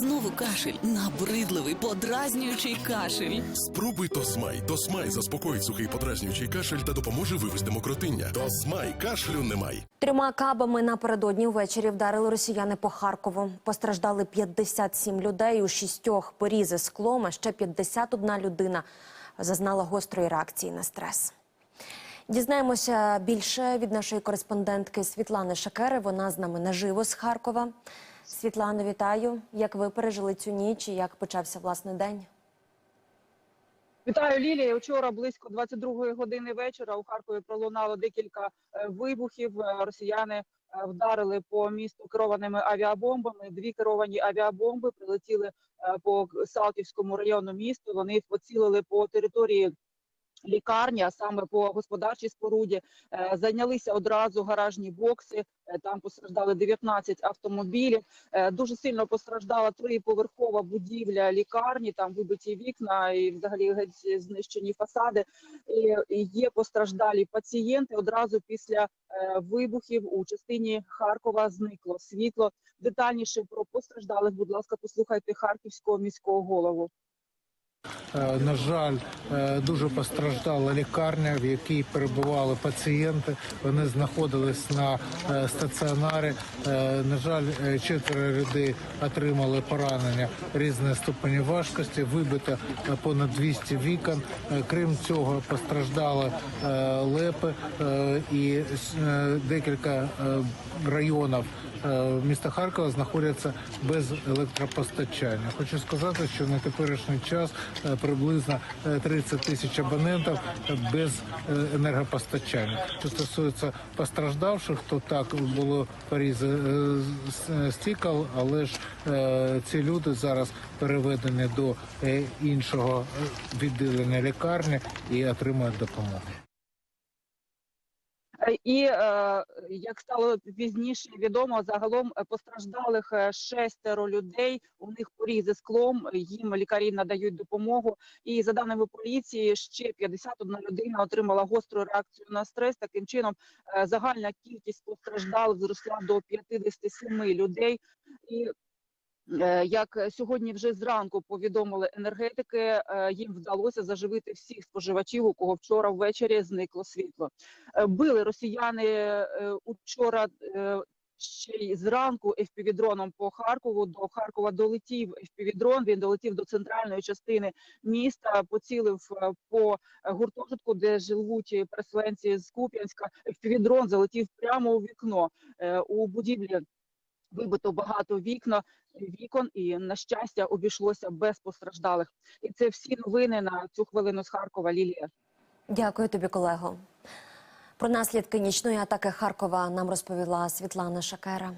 Знову кашель, набридливий, подразнюючий кашель. Спробуй Тосмай. Тосмай заспокоїть сухий подразнюючий кашель та допоможе вивести мокротиння. Тосмай кашлю немає. Трьома кабами напередодні ввечері вдарили росіяни по Харкову. Постраждали 57 людей, у шістьох порізи склом, а ще 51 людина зазнала гострої реакції на стрес. Дізнаємося більше від нашої кореспондентки Світлани Шакери. Вона з нами наживо з Харкова. Світлано, вітаю. Як ви пережили цю ніч і як почався власний день? Вітаю Лілія. Вчора близько 22-ї години вечора у Харкові пролунало декілька е, вибухів. Е, Росіяни е, вдарили по місту керованими авіабомбами. Дві керовані авіабомби прилетіли по Салтівському району міста. Вони поцілили по території. Лікарні, а саме по господарчій споруді, Е, зайнялися одразу гаражні бокси. Е, Там постраждали 19 автомобілів. Е, Дуже сильно постраждала триповерхова будівля лікарні. Там вибиті вікна і взагалі геть знищені фасади. І є постраждалі пацієнти. Одразу після вибухів у частині Харкова зникло світло. Детальніше про постраждалих, будь ласка, послухайте харківського міського голову. Е, На жаль, е, дуже постраждала лікарня, в якій перебували пацієнти. Вони знаходились на е, стаціонарі. На жаль, четверо людей отримали поранення різної ступені важкості. Вибито понад 200 вікон. Крім цього, постраждали лепи і декілька районів міста Харкова знаходяться без електропостачання. Хочу сказати, що на теперішній час приблизно е, 30 тисяч абонентів е, без е, енергопостачання. Що стосується постраждавших, то так було порізи е, але ж е, ці люди зараз переведені до е, іншого е, відділення лікарні і отримують допомогу. Е, І е, як стало пізніше відомо, загалом е, постраждалих шестеро людей. У них порізи склом. Їм лікарі надають допомогу. І за даними поліції, ще 51 людина отримала гостру реакцію на стрес. Таким чином, загальна кількість постраждалих зросла до 57 людей. І Як сьогодні вже зранку повідомили енергетики, е, їм вдалося заживити всіх споживачів, у кого вчора ввечері зникло світло. Е, Били росіяни е, учора е, ще й зранку FPV-дроном по Харкову. До Харкова долетів FPV-дрон, Він долетів до центральної частини міста, поцілив е, по гуртожитку, де живуть переселенці з Куп'янська. FPV-дрон залетів прямо у вікно Е, у будівлі. Вибито багато вікна вікон, і на щастя обійшлося без постраждалих. І це всі новини на цю хвилину з Харкова. Лілія. Дякую тобі, колего. Про наслідки нічної атаки Харкова нам розповіла Світлана Шакера.